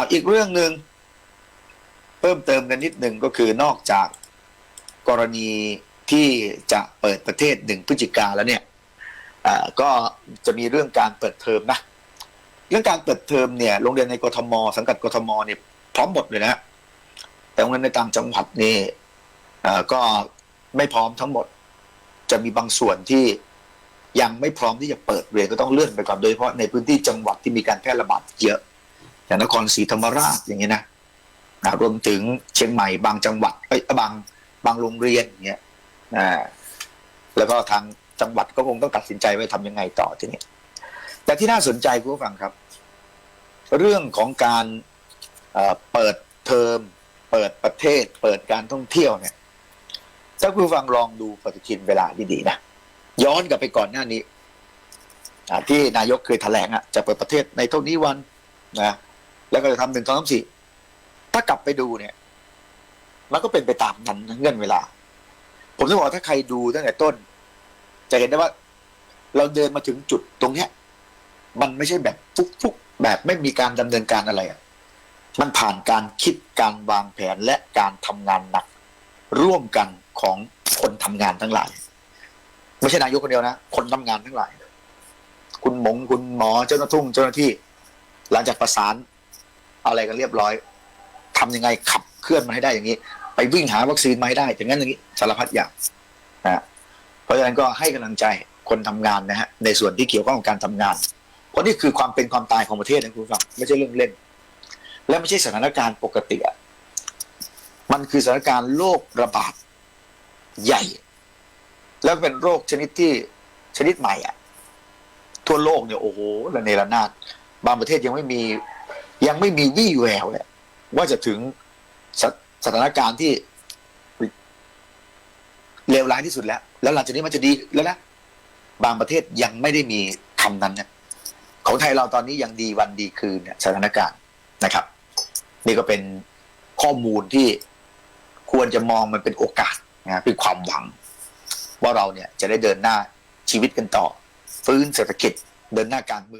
เอาอีกเรื่องหนึ่งเพิ่มเติมกันนิดหนึ่งก็คือนอกจากกรณีที่จะเปิดประเทศหนึ่งพฤศจิกาแล้วเนี่ยก็จะมีเรื่องการเปิดเทอมนะเรื่องการเปิดเทอมเนี่ยโรงเรียนในกทม สังกัดกทมเนี่ยพร้อมหมดเลยนะแต่โรงเรียนในตางจังหวัดนี่ก็ไม่พร้อมทั้งหมด จะมีบางส่วนที่ยังไม่พร้อมที่จะเปิดเรียนก็ต้องเลื่อนไปก่อนโดยเฉพาะในพื้นที่จังหวัดที่มีการแพร่ระบาดเยอะ อย่างนครศรีธรรมราชอย่างเงี้นะนะรวมถึงเชียงใหม่บางจังหวัดเอ้ยบางบางโรงเรียนอย่างเงี้ยนะแล้วก็ทางจังหวัดก็คงต้องตัดสินใจว่าทำยังไงต่อทีนี้ แต่ที่น่าสนใจคุณผู้ฟังครับ เรื่องของการเปิดเทอมเปิดประเทศ เปิดการท่องเที่ยวเนี่ยถ้าคุณฟังลองดูปฏิทินเวลาดีๆนะย้อนกลับไปก่อนหน้านี้อ่ที่นายกเคยแถลงอะจะเปิดประเทศในเท่านี้วันนะ แล้วก็จะทำหนึ่งสองสามสี่ถ้ากลับไปดูเนี่ย มันก็เป็นไปตามนั้นเงื่อนเวลา ผมจะบอกถ้าใครดูตั้งแต่ต้น จะเห็นได้ว่า เราเดินมาถึงจุดตรงเนี้ย มันไม่ใช่แบบฟุกๆแบบไม่มีการดำเนินการอะไรอะมันผ่านการคิดการวางแผนและการทำงานหนัก ร่วมกันของคนทำงานทั้งหลาย ไม่ใช่นายกคนเดียวนะคนทำงานทั้งหลาย คุณหมงคุณหมอเจ้าหน้าที่เจ้าหน้าที่ หลังจากประสาน เอาอะไรกันเรียบร้อยทำยังไงขับเคลื่อนมันให้ได้อย่างนี้ ไปวิ่งหาวัคซีนมาให้ได้ อย่างนั้นอย่างนี้สารพัดอย่างนะฮะเพราะฉะนั้นก็ให้กำลังใจคนทำงานนะฮะในส่วนที่เกี่ยวข้องกับการทำงาน เพราะนี่คือความเป็นความตายของประเทศนะคุณฟังไม่ใช่เรื่องเล่น และไม่ใช่สถานการณ์ปกติอะมันคือสถานการณ์โรคระบาดใหญ่ แล้วเป็นโรคชนิดที่ชนิดใหม่อะทั่วโลกเนี่ยโอ้โหระเนระนาดบางประเทศยังไม่มี ยังไม่มีวี่แววเลยว่าจะถึงสสถานการณ์ที่เลวร้ายที่สุดแล้ว แล้วหลังจากนี้มันจะดีแล้วนะบางประเทศยังไม่ได้มีคำนั้นเนี่ยของไทยเราตอนนี้ยังดีวันดีคืนเนี่ยสถานการณ์นะครับ นี่ก็เป็นข้อมูลที่ควรจะมองมันเป็นโอกาสนะเป็นความหวัง ว่าเราเนี่ยจะได้เดินหน้าชีวิตกันต่อ ฟื้นเศรษฐกิจเดินหน้าการเมือง